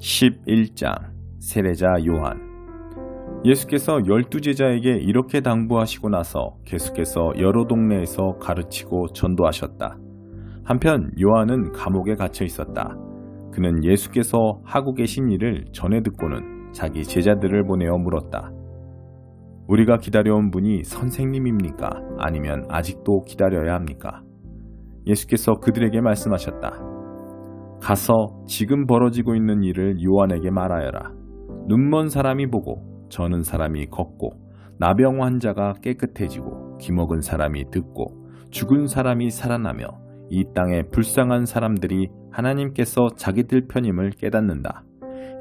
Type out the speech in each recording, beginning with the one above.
11장 세례자 요한 예수께서 열두 제자에게 이렇게 당부하시고 나서 계속해서 여러 동네에서 가르치고 전도하셨다. 한편 요한은 감옥에 갇혀 있었다. 그는 예수께서 하고 계신 일을 전해 듣고는 자기 제자들을 보내어 물었다. 우리가 기다려온 분이 선생님입니까? 아니면 아직도 기다려야 합니까? 예수께서 그들에게 말씀하셨다. 가서 지금 벌어지고 있는 일을 요한에게 말하여라. 눈먼 사람이 보고 저는 사람이 걷고 나병 환자가 깨끗해지고 귀먹은 사람이 듣고 죽은 사람이 살아나며 이 땅에 불쌍한 사람들이 하나님께서 자기들 편임을 깨닫는다.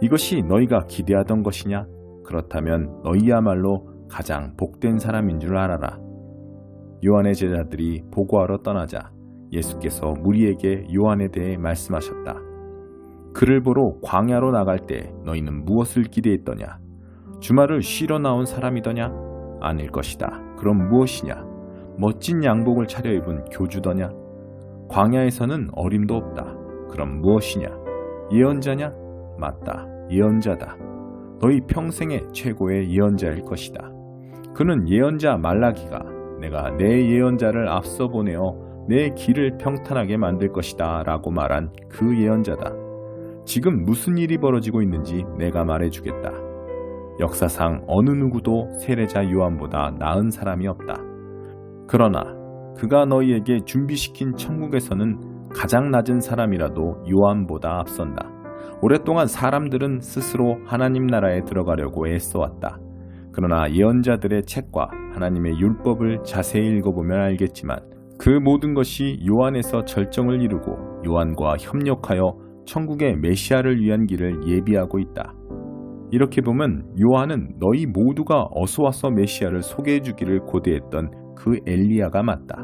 이것이 너희가 기대하던 것이냐? 그렇다면 너희야말로 가장 복된 사람인 줄 알아라. 요한의 제자들이 보고하러 떠나자 예수께서 무리에게 요한에 대해 말씀하셨다. 그를 보러 광야로 나갈 때 너희는 무엇을 기대했더냐? 주말을 쉬러 나온 사람이더냐? 아닐 것이다. 그럼 무엇이냐? 멋진 양복을 차려입은 교주더냐? 광야에서는 어림도 없다. 그럼 무엇이냐? 예언자냐? 맞다. 예언자다. 너희 평생의 최고의 예언자일 것이다. 그는 예언자 말라기가 내가 내 예언자를 앞서 보내어 내 길을 평탄하게 만들 것이다 라고 말한 그 예언자다. 지금 무슨 일이 벌어지고 있는지 내가 말해주겠다. 역사상 어느 누구도 세례자 요한보다 나은 사람이 없다. 그러나 그가 너희에게 준비시킨 천국에서는 가장 낮은 사람이라도 요한보다 앞선다. 오랫동안 사람들은 스스로 하나님 나라에 들어가려고 애써왔다. 그러나 예언자들의 책과 하나님의 율법을 자세히 읽어보면 알겠지만 그 모든 것이 요한에서 절정을 이루고 요한과 협력하여 천국의 메시아를 위한 길을 예비하고 있다. 이렇게 보면 요한은 너희 모두가 어서 와서 메시아를 소개해 주기를 고대했던 그 엘리야가 맞다.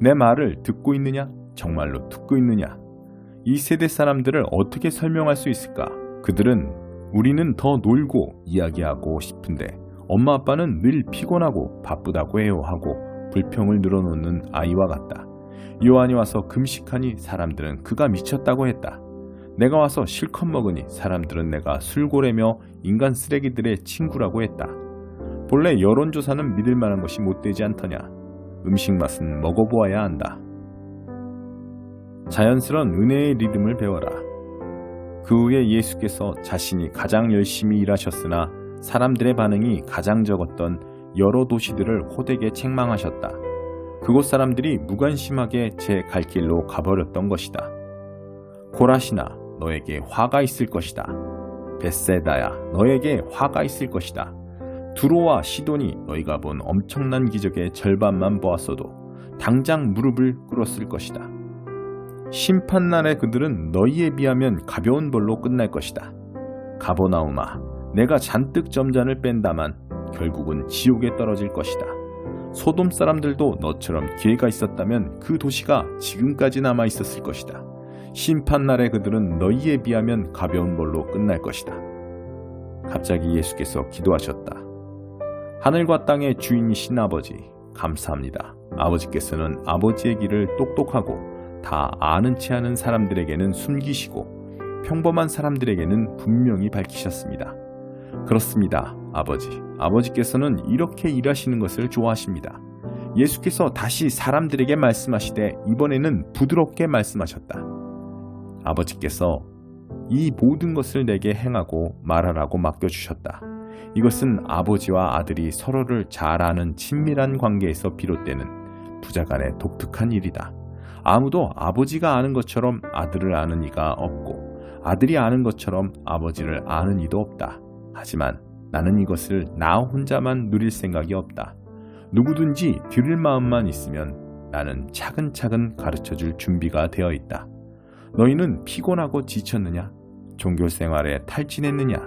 내 말을 듣고 있느냐? 정말로 듣고 있느냐? 이 세대 사람들을 어떻게 설명할 수 있을까? 그들은 우리는 더 놀고 이야기하고 싶은데 엄마 아빠는 늘 피곤하고 바쁘다고 해요 하고 불평을 늘어놓는 아이와 같다. 요한이 와서 금식하니 사람들은 그가 미쳤다고 했다. 내가 와서 실컷 먹으니 사람들은 내가 술고래며 인간 쓰레기들의 친구라고 했다. 본래 여론조사는 믿을 만한 것이 못되지 않더냐. 음식 맛은 먹어보아야 한다. 자연스런 은혜의 리듬을 배워라. 그 후에 예수께서 자신이 가장 열심히 일하셨으나 사람들의 반응이 가장 적었던 여러 도시들을 호되게 책망하셨다. 그곳 사람들이 무관심하게 제 갈 길로 가버렸던 것이다. 고라시나 너에게 화가 있을 것이다. 베세다야 너에게 화가 있을 것이다. 두로와 시돈이 너희가 본 엄청난 기적의 절반만 보았어도 당장 무릎을 꿇었을 것이다. 심판날에 그들은 너희에 비하면 가벼운 벌로 끝날 것이다. 가보나우마 내가 잔뜩 점잔을 뺀다만 결국은 지옥에 떨어질 것이다. 소돔 사람들도 너처럼 기회가 있었다면 그 도시가 지금까지 남아 있었을 것이다. 심판날에 그들은 너희에 비하면 가벼운 벌로 끝날 것이다. 갑자기 예수께서 기도하셨다. 하늘과 땅의 주인이신 아버지, 감사합니다. 아버지께서는 아버지의 길을 똑똑하고 다 아는 체 하는 사람들에게는 숨기시고 평범한 사람들에게는 분명히 밝히셨습니다. 그렇습니다. 아버지. 아버지께서는 이렇게 일하시는 것을 좋아하십니다. 예수께서 다시 사람들에게 말씀하시되 이번에는 부드럽게 말씀하셨다. 아버지께서 이 모든 것을 내게 행하고 말하라고 맡겨주셨다. 이것은 아버지와 아들이 서로를 잘 아는 친밀한 관계에서 비롯되는 부자 간의 독특한 일이다. 아무도 아버지가 아는 것처럼 아들을 아는 이가 없고 아들이 아는 것처럼 아버지를 아는 이도 없다. 하지만 나는 이것을 나 혼자만 누릴 생각이 없다. 누구든지 들을 마음만 있으면 나는 차근차근 가르쳐 줄 준비가 되어 있다. 너희는 피곤하고 지쳤느냐? 종교 생활에 탈진했느냐?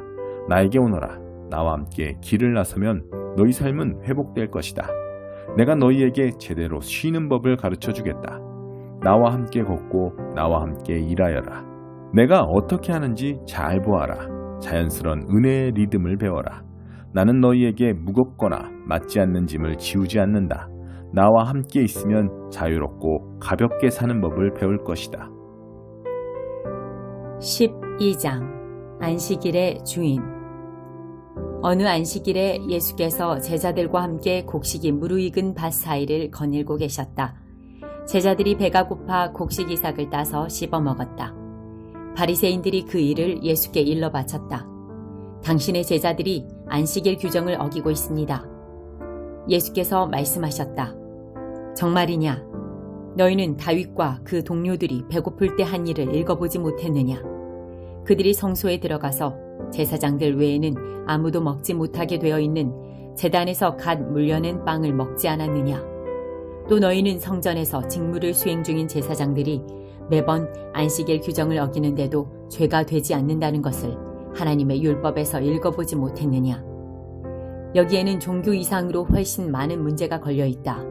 나에게 오너라. 나와 함께 길을 나서면 너희 삶은 회복될 것이다. 내가 너희에게 제대로 쉬는 법을 가르쳐 주겠다. 나와 함께 걷고 나와 함께 일하여라. 내가 어떻게 하는지 잘 보아라. 자연스런 은혜의 리듬을 배워라. 나는 너희에게 무겁거나 맞지 않는 짐을 지우지 않는다. 나와 함께 있으면 자유롭고 가볍게 사는 법을 배울 것이다. 12장 안식일의 주인 어느 안식일에 예수께서 제자들과 함께 곡식이 무르익은 밭 사이를 거닐고 계셨다. 제자들이 배가 고파 곡식 이삭을 따서 씹어 먹었다. 바리새인들이 그 일을 예수께 일러 바쳤다. 당신의 제자들이 안식일 규정을 어기고 있습니다. 예수께서 말씀하셨다. 정말이냐? 너희는 다윗과 그 동료들이 배고플 때 한 일을 읽어보지 못했느냐? 그들이 성소에 들어가서 제사장들 외에는 아무도 먹지 못하게 되어 있는 재단에서 갓 물려낸 빵을 먹지 않았느냐? 또 너희는 성전에서 직무를 수행 중인 제사장들이 매번 안식일 규정을 어기는데도 죄가 되지 않는다는 것을 하나님의 율법에서 읽어보지 못했느냐? 여기에는 종교 이상으로 훨씬 많은 문제가 걸려 있다.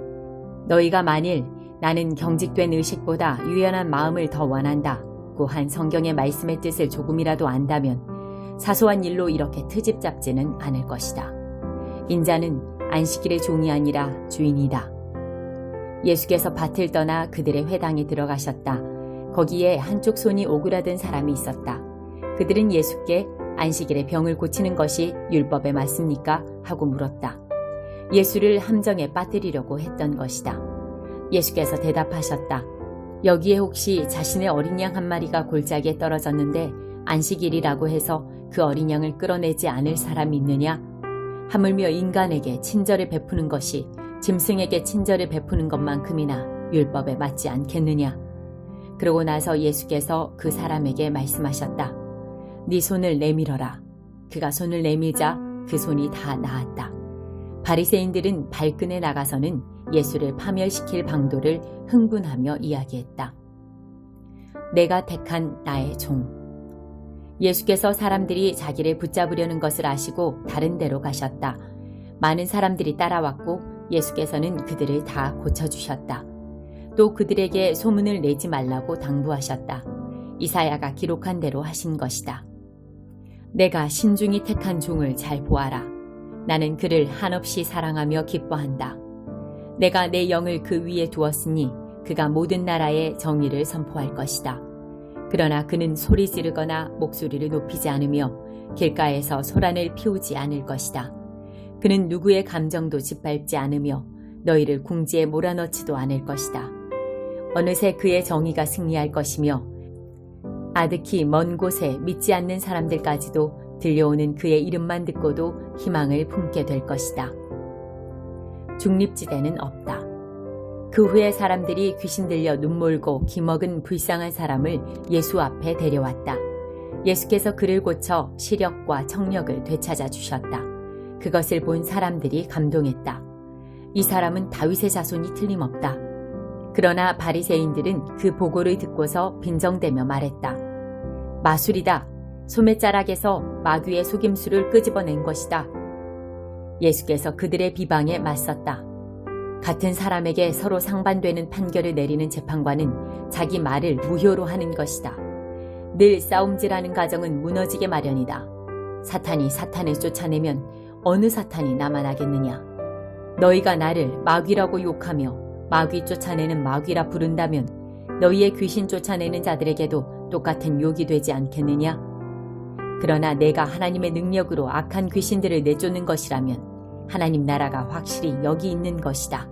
너희가 만일 나는 경직된 의식보다 유연한 마음을 더 원한다. 고한 성경의 말씀의 뜻을 조금이라도 안다면 사소한 일로 이렇게 트집 잡지는 않을 것이다. 인자는 안식일의 종이 아니라 주인이다. 예수께서 밭을 떠나 그들의 회당에 들어가셨다. 거기에 한쪽 손이 오그라든 사람이 있었다. 그들은 예수께 안식일에 병을 고치는 것이 율법에 맞습니까? 하고 물었다. 예수를 함정에 빠뜨리려고 했던 것이다. 예수께서 대답하셨다. 여기에 혹시 자신의 어린 양 한 마리가 골짜기에 떨어졌는데 안식일이라고 해서 그 어린 양을 끌어내지 않을 사람이 있느냐? 하물며 인간에게 친절을 베푸는 것이 짐승에게 친절을 베푸는 것만큼이나 율법에 맞지 않겠느냐? 그러고 나서 예수께서 그 사람에게 말씀하셨다. 네 손을 내밀어라. 그가 손을 내밀자 그 손이 다 나았다. 바리새인들은 발끈에 나가서는 예수를 파멸시킬 방도를 흥분하며 이야기했다. 내가 택한 나의 종. 예수께서 사람들이 자기를 붙잡으려는 것을 아시고 다른 데로 가셨다. 많은 사람들이 따라왔고 예수께서는 그들을 다 고쳐주셨다. 또 그들에게 소문을 내지 말라고 당부하셨다. 이사야가 기록한 대로 하신 것이다. 내가 신중히 택한 종을 잘 보아라. 나는 그를 한없이 사랑하며 기뻐한다. 내가 내 영을 그 위에 두었으니 그가 모든 나라에 정의를 선포할 것이다. 그러나 그는 소리 지르거나 목소리를 높이지 않으며 길가에서 소란을 피우지 않을 것이다. 그는 누구의 감정도 짓밟지 않으며 너희를 궁지에 몰아넣지도 않을 것이다. 어느새 그의 정의가 승리할 것이며 아득히 먼 곳에 믿지 않는 사람들까지도 들려오는 그의 이름만 듣고도 희망을 품게 될 것이다. 중립지대는 없다. 그 후에 사람들이 귀신 들려 눈물고 기먹은 불쌍한 사람을 예수 앞에 데려왔다. 예수께서 그를 고쳐 시력과 청력을 되찾아 주셨다. 그것을 본 사람들이 감동했다. 이 사람은 다윗의 자손이 틀림없다. 그러나 바리새인들은 그 보고를 듣고서 빈정대며 말했다. 마술이다. 소매자락에서 마귀의 속임수를 끄집어낸 것이다. 예수께서 그들의 비방에 맞섰다. 같은 사람에게 서로 상반되는 판결을 내리는 재판관은 자기 말을 무효로 하는 것이다. 늘 싸움질하는 가정은 무너지게 마련이다. 사탄이 사탄을 쫓아내면 어느 사탄이 남아나겠느냐? 너희가 나를 마귀라고 욕하며 마귀 쫓아내는 마귀라 부른다면 너희의 귀신 쫓아내는 자들에게도 똑같은 욕이 되지 않겠느냐? 그러나 내가 하나님의 능력으로 악한 귀신들을 내쫓는 것이라면 하나님 나라가 확실히 여기 있는 것이다.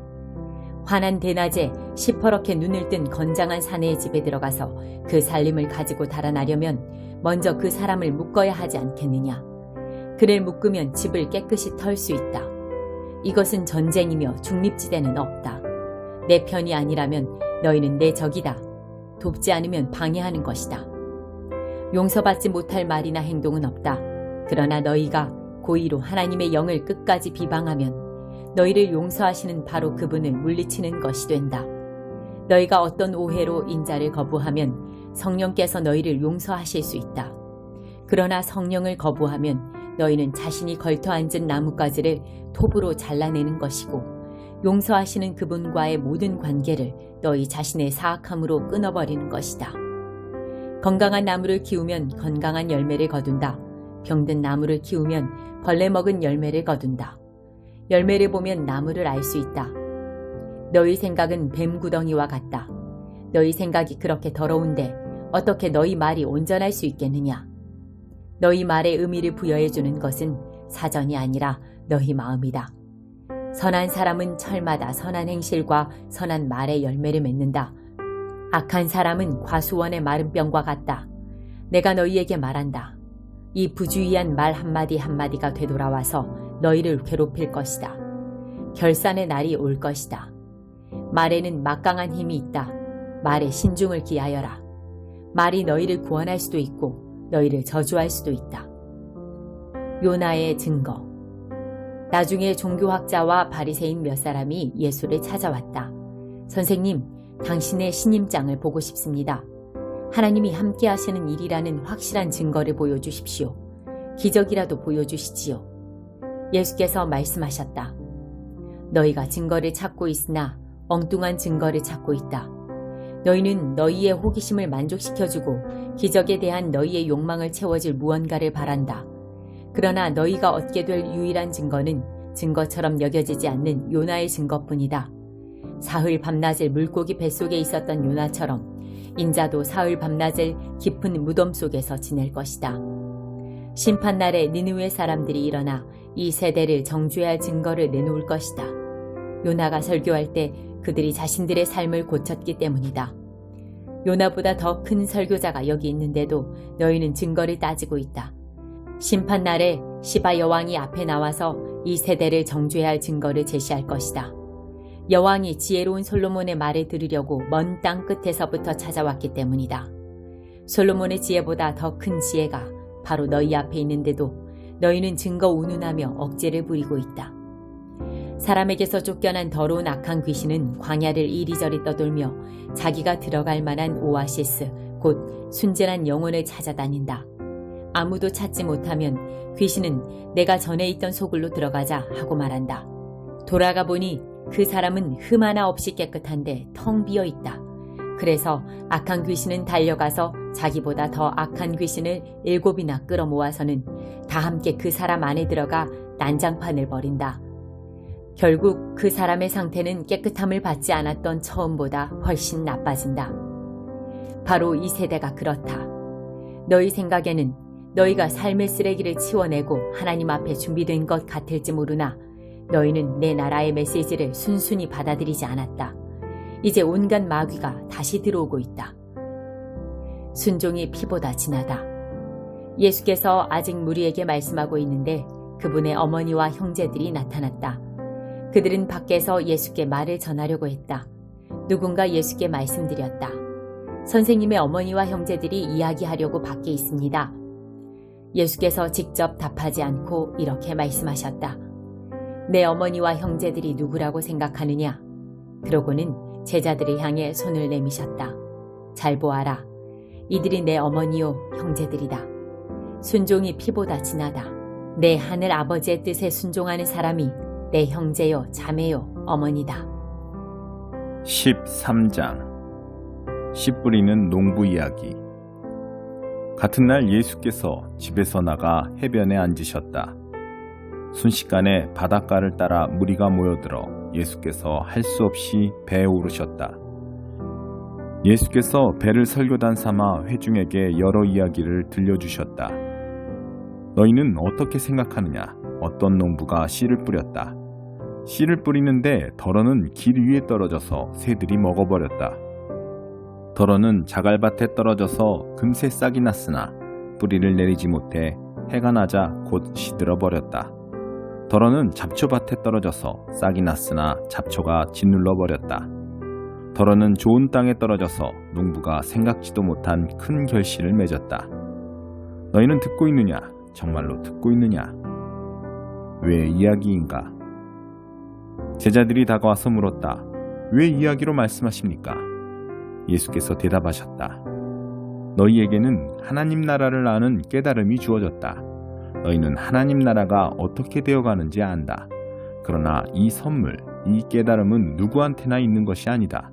환한 대낮에 시퍼렇게 눈을 뜬 건장한 사내의 집에 들어가서 그 살림을 가지고 달아나려면 먼저 그 사람을 묶어야 하지 않겠느냐. 그를 묶으면 집을 깨끗이 털 수 있다. 이것은 전쟁이며 중립지대는 없다. 내 편이 아니라면 너희는 내 적이다. 돕지 않으면 방해하는 것이다. 용서받지 못할 말이나 행동은 없다. 그러나 너희가 고의로 하나님의 영을 끝까지 비방하면 너희를 용서하시는 바로 그분을 물리치는 것이 된다. 너희가 어떤 오해로 인자를 거부하면 성령께서 너희를 용서하실 수 있다. 그러나 성령을 거부하면 너희는 자신이 걸터 앉은 나뭇가지를 톱으로 잘라내는 것이고 용서하시는 그분과의 모든 관계를 너희 자신의 사악함으로 끊어버리는 것이다. 건강한 나무를 키우면 건강한 열매를 거둔다. 병든 나무를 키우면 벌레 먹은 열매를 거둔다. 열매를 보면 나무를 알 수 있다. 너희 생각은 뱀 구덩이와 같다. 너희 생각이 그렇게 더러운데 어떻게 너희 말이 온전할 수 있겠느냐? 너희 말에 의미를 부여해 주는 것은 사전이 아니라 너희 마음이다. 선한 사람은 철마다 선한 행실과 선한 말의 열매를 맺는다. 악한 사람은 과수원의 마른 병과 같다. 내가 너희에게 말한다. 이 부주의한 말 한마디 한마디가 되돌아와서 너희를 괴롭힐 것이다. 결산의 날이 올 것이다. 말에는 막강한 힘이 있다. 말에 신중을 기하여라. 말이 너희를 구원할 수도 있고 너희를 저주할 수도 있다. 요나의 증거 나중에 종교학자와 바리새인 몇 사람이 예수를 찾아왔다. 선생님, 당신의 신임장을 보고 싶습니다. 하나님이 함께 하시는 일이라는 확실한 증거를 보여주십시오. 기적이라도 보여주시지요. 예수께서 말씀하셨다. 너희가 증거를 찾고 있으나 엉뚱한 증거를 찾고 있다. 너희는 너희의 호기심을 만족시켜주고 기적에 대한 너희의 욕망을 채워줄 무언가를 바란다. 그러나 너희가 얻게 될 유일한 증거는 증거처럼 여겨지지 않는 요나의 증거뿐이다. 사흘 밤낮을 물고기 뱃속에 있었던 요나처럼 인자도 사흘 밤낮을 깊은 무덤 속에서 지낼 것이다. 심판날에 니느웨 사람들이 일어나 이 세대를 정죄할 증거를 내놓을 것이다. 요나가 설교할 때 그들이 자신들의 삶을 고쳤기 때문이다. 요나보다 더 큰 설교자가 여기 있는데도 너희는 증거를 따지고 있다. 심판날에 시바 여왕이 앞에 나와서 이 세대를 정죄할 증거를 제시할 것이다. 여왕이 지혜로운 솔로몬의 말을 들으려고 먼 땅 끝에서부터 찾아왔기 때문이다. 솔로몬의 지혜보다 더 큰 지혜가 바로 너희 앞에 있는데도 너희는 증거 운운하며 억제를 부리고 있다. 사람에게서 쫓겨난 더러운 악한 귀신은 광야를 이리저리 떠돌며 자기가 들어갈 만한 오아시스, 곧 순전한 영혼을 찾아다닌다. 아무도 찾지 못하면 귀신은 내가 전에 있던 소굴로 들어가자 하고 말한다. 돌아가 보니 그 사람은 흠 하나 없이 깨끗한데 텅 비어 있다. 그래서 악한 귀신은 달려가서 자기보다 더 악한 귀신을 일곱이나 끌어모아서는 다 함께 그 사람 안에 들어가 난장판을 벌인다. 결국 그 사람의 상태는 깨끗함을 받지 않았던 처음보다 훨씬 나빠진다. 바로 이 세대가 그렇다. 너희 생각에는 너희가 삶의 쓰레기를 치워내고 하나님 앞에 준비된 것 같을지 모르나 너희는 내 나라의 메시지를 순순히 받아들이지 않았다. 이제 온갖 마귀가 다시 들어오고 있다. 순종이 피보다 진하다. 예수께서 아직 무리에게 말씀하고 있는데 그분의 어머니와 형제들이 나타났다. 그들은 밖에서 예수께 말을 전하려고 했다. 누군가 예수께 말씀드렸다. 선생님의 어머니와 형제들이 이야기하려고 밖에 있습니다. 예수께서 직접 답하지 않고 이렇게 말씀하셨다. 내 어머니와 형제들이 누구라고 생각하느냐? 그러고는 제자들을 향해 손을 내미셨다. 잘 보아라. 이들이 내 어머니요 형제들이다. 순종이 피보다 진하다. 내 하늘 아버지의 뜻에 순종하는 사람이 내 형제요 자매요 어머니다. 13장 씨 뿌리는 농부 이야기 같은 날 예수께서 집에서 나가 해변에 앉으셨다. 순식간에 바닷가를 따라 무리가 모여들어 예수께서 할 수 없이 배에 오르셨다. 예수께서 배를 설교단 삼아 회중에게 여러 이야기를 들려주셨다. 너희는 어떻게 생각하느냐? 어떤 농부가 씨를 뿌렸다. 씨를 뿌리는데 덜어는 길 위에 떨어져서 새들이 먹어버렸다. 덜어는 자갈밭에 떨어져서 금세 싹이 났으나 뿌리를 내리지 못해 해가 나자 곧 시들어 버렸다. 덜어는 잡초밭에 떨어져서 싹이 났으나 잡초가 짓눌러 버렸다. 덜어는 좋은 땅에 떨어져서 농부가 생각지도 못한 큰 결실을 맺었다. 너희는 듣고 있느냐? 정말로 듣고 있느냐? 왜 이야기인가? 제자들이 다가와서 물었다. 왜 이야기로 말씀하십니까? 예수께서 대답하셨다. 너희에게는 하나님 나라를 아는 깨달음이 주어졌다. 너희는 하나님 나라가 어떻게 되어가는지 안다. 그러나 이 선물, 이 깨달음은 누구한테나 있는 것이 아니다.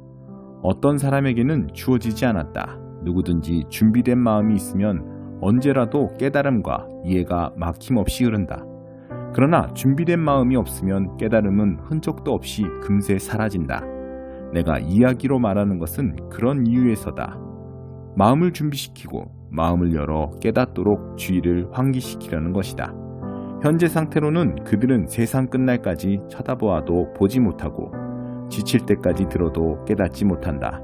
어떤 사람에게는 주어지지 않았다. 누구든지 준비된 마음이 있으면 언제라도 깨달음과 이해가 막힘없이 흐른다. 그러나 준비된 마음이 없으면 깨달음은 흔적도 없이 금세 사라진다. 내가 이야기로 말하는 것은 그런 이유에서다. 마음을 준비시키고 마음을 열어 깨닫도록 주의를 환기시키려는 것이다. 현재 상태로는 그들은 세상 끝날까지 쳐다보아도 보지 못하고 지칠 때까지 들어도 깨닫지 못한다.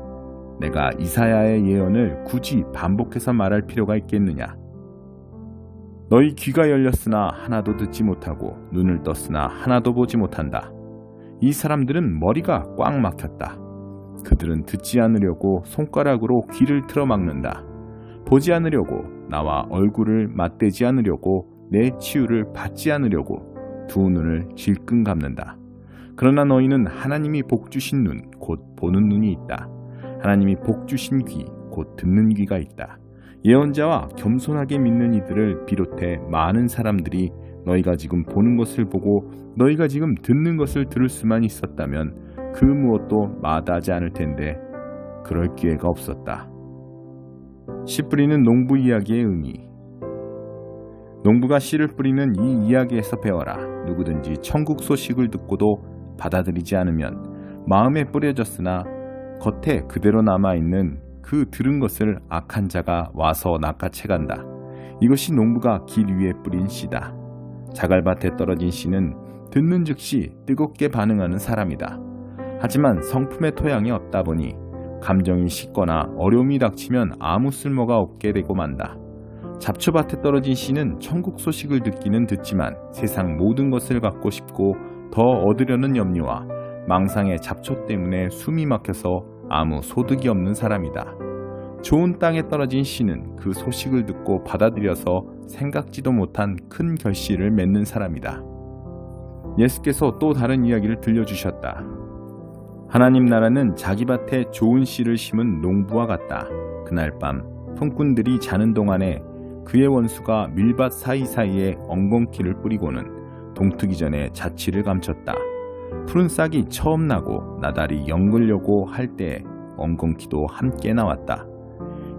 내가 이사야의 예언을 굳이 반복해서 말할 필요가 있겠느냐? 너희 귀가 열렸으나 하나도 듣지 못하고 눈을 떴으나 하나도 보지 못한다. 이 사람들은 머리가 꽉 막혔다. 그들은 듣지 않으려고 손가락으로 귀를 틀어막는다. 보지 않으려고 나와 얼굴을 맞대지 않으려고 내 치유를 받지 않으려고 두 눈을 질끈 감는다. 그러나 너희는 하나님이 복 주신 눈, 곧 보는 눈이 있다. 하나님이 복 주신 귀, 곧 듣는 귀가 있다. 예언자와 겸손하게 믿는 이들을 비롯해 많은 사람들이 너희가 지금 보는 것을 보고 너희가 지금 듣는 것을 들을 수만 있었다면 그 무엇도 마다하지 않을 텐데 그럴 기회가 없었다. 씨 뿌리는 농부 이야기의 의미 농부가 씨를 뿌리는 이 이야기에서 배워라. 누구든지 천국 소식을 듣고도 받아들이지 않으면 마음에 뿌려졌으나 겉에 그대로 남아있는 그 들은 것을 악한 자가 와서 낚아채간다. 이것이 농부가 길 위에 뿌린 씨다. 자갈밭에 떨어진 씨는 듣는 즉시 뜨겁게 반응하는 사람이다. 하지만 성품의 토양이 없다 보니 감정이 식거나 어려움이 닥치면 아무 쓸모가 없게 되고 만다. 잡초밭에 떨어진 씨는 천국 소식을 듣기는 듣지만 세상 모든 것을 갖고 싶고 더 얻으려는 염려와 망상의 잡초 때문에 숨이 막혀서 아무 소득이 없는 사람이다. 좋은 땅에 떨어진 씨는 그 소식을 듣고 받아들여서 생각지도 못한 큰 결실을 맺는 사람이다. 예수께서 또 다른 이야기를 들려주셨다. 하나님 나라는 자기 밭에 좋은 씨를 심은 농부와 같다. 그날 밤 통꾼들이 자는 동안에 그의 원수가 밀밭 사이사이에 엉겅퀴를 뿌리고는 동트기 전에 자취를 감췄다. 푸른 싹이 처음 나고 나달이 연글려고 할 때에 엉겅퀴도 함께 나왔다.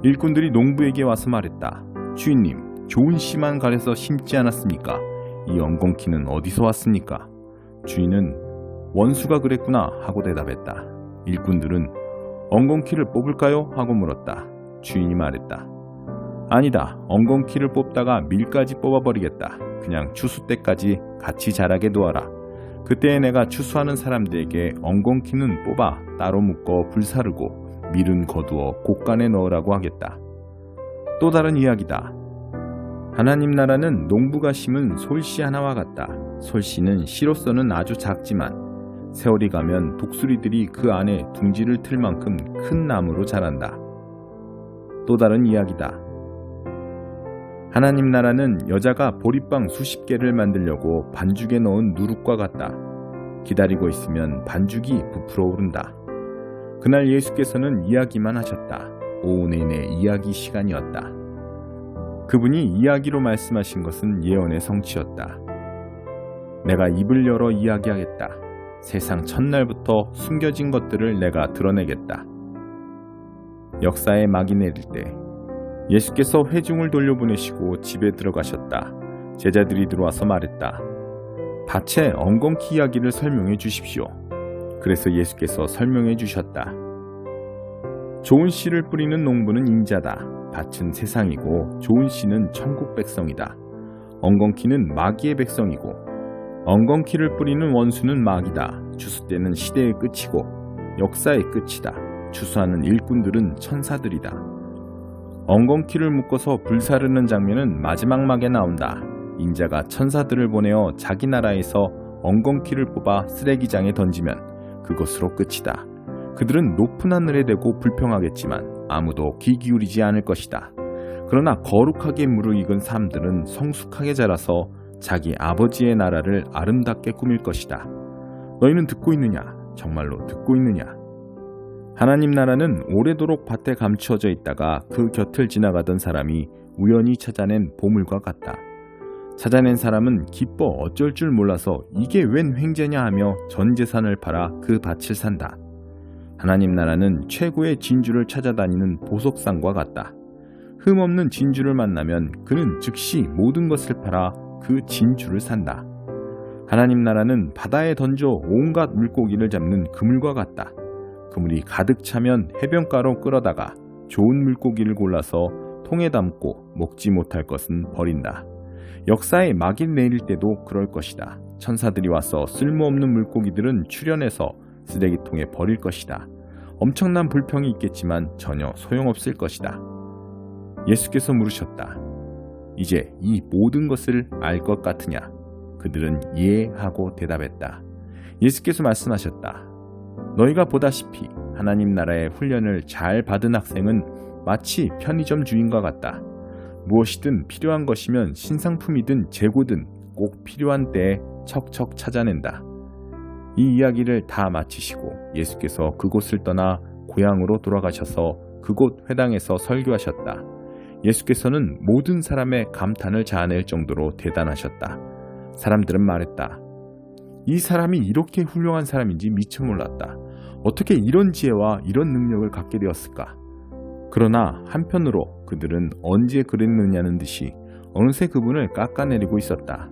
일꾼들이 농부에게 와서 말했다. 주인님, 좋은 씨만 가려서 심지 않았습니까? 이 엉겅퀴는 어디서 왔습니까? 주인은 원수가 그랬구나 하고 대답했다. 일꾼들은 엉겅퀴를 뽑을까요? 하고 물었다. 주인이 말했다. 아니다. 엉겅퀴를 뽑다가 밀까지 뽑아버리겠다. 그냥 추수 때까지 같이 자라게 두어라. 그때 내가 추수하는 사람들에게 엉겅퀴는 뽑아 따로 묶어 불사르고 밀은 거두어 곡간에 넣으라고 하겠다. 또 다른 이야기다. 하나님 나라는 농부가 심은 솔씨 하나와 같다. 솔씨는 씨로서는 아주 작지만 세월이 가면 독수리들이 그 안에 둥지를 틀 만큼 큰 나무로 자란다. 또 다른 이야기다. 하나님 나라는 여자가 보리빵 수십 개를 만들려고 반죽에 넣은 누룩과 같다. 기다리고 있으면 반죽이 부풀어 오른다. 그날 예수께서는 이야기만 하셨다. 오후 내내 이야기 시간이었다. 그분이 이야기로 말씀하신 것은 예언의 성취였다. 내가 입을 열어 이야기하겠다. 세상 첫날부터 숨겨진 것들을 내가 드러내겠다. 역사에 막이 내릴 때 예수께서 회중을 돌려보내시고 집에 들어가셨다. 제자들이 들어와서 말했다. 밭의 엉겅퀴 이야기를 설명해 주십시오. 그래서 예수께서 설명해 주셨다. 좋은 씨를 뿌리는 농부는 인자다. 밭은 세상이고 좋은 씨는 천국 백성이다. 엉겅퀴는 마귀의 백성이고 엉겅퀴를 뿌리는 원수는 마귀다. 추수 때는 시대의 끝이고 역사의 끝이다. 추수하는 일꾼들은 천사들이다. 엉겅퀴를 묶어서 불사르는 장면은 마지막 막에 나온다. 인자가 천사들을 보내어 자기 나라에서 엉겅퀴를 뽑아 쓰레기장에 던지면 그것으로 끝이다. 그들은 높은 하늘에 대고 불평하겠지만 아무도 귀 기울이지 않을 것이다. 그러나 거룩하게 무르익은 사람들은 성숙하게 자라서 자기 아버지의 나라를 아름답게 꾸밀 것이다. 너희는 듣고 있느냐? 정말로 듣고 있느냐? 하나님 나라는 오래도록 밭에 감추어져 있다가 그 곁을 지나가던 사람이 우연히 찾아낸 보물과 같다. 찾아낸 사람은 기뻐 어쩔 줄 몰라서 이게 웬 횡재냐 하며 전 재산을 팔아 그 밭을 산다. 하나님 나라는 최고의 진주를 찾아다니는 보석상과 같다. 흠없는 진주를 만나면 그는 즉시 모든 것을 팔아 그 진주를 산다. 하나님 나라는 바다에 던져 온갖 물고기를 잡는 그물과 같다. 그물이 가득 차면 해변가로 끌어다가 좋은 물고기를 골라서 통에 담고 먹지 못할 것은 버린다. 역사에 막일 내릴 때도 그럴 것이다. 천사들이 와서 쓸모없는 물고기들은 출현해서 쓰레기통에 버릴 것이다. 엄청난 불평이 있겠지만 전혀 소용없을 것이다. 예수께서 물으셨다. 이제 이 모든 것을 알 것 같으냐? 그들은 예 하고 대답했다. 예수께서 말씀하셨다. 너희가 보다시피 하나님 나라의 훈련을 잘 받은 학생은 마치 편의점 주인과 같다. 무엇이든 필요한 것이면 신상품이든 재고든 꼭 필요한 때에 척척 찾아낸다. 이 이야기를 다 마치시고 예수께서 그곳을 떠나 고향으로 돌아가셔서 그곳 회당에서 설교하셨다. 예수께서는 모든 사람의 감탄을 자아낼 정도로 대단하셨다. 사람들은 말했다. 이 사람이 이렇게 훌륭한 사람인지 미처 몰랐다. 어떻게 이런 지혜와 이런 능력을 갖게 되었을까? 그러나 한편으로 그들은 언제 그랬느냐는 듯이 어느새 그분을 깎아내리고 있었다.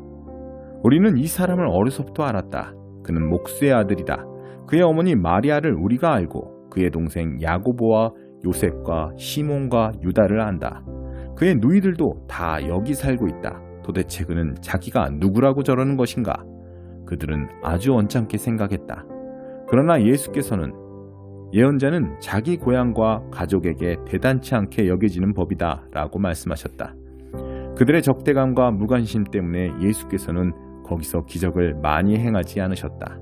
우리는 이 사람을 어려서부터 알았다. 그는 목수의 아들이다. 그의 어머니 마리아를 우리가 알고 그의 동생 야고보와 요셉과 시몬과 유다를 안다. 그의 누이들도 다 여기 살고 있다. 도대체 그는 자기가 누구라고 저러는 것인가? 그들은 아주 언짢게 생각했다. 그러나 예수께서는 예언자는 자기 고향과 가족에게 대단치 않게 여겨지는 법이다 라고 말씀하셨다. 그들의 적대감과 무관심 때문에 예수께서는 거기서 기적을 많이 행하지 않으셨다.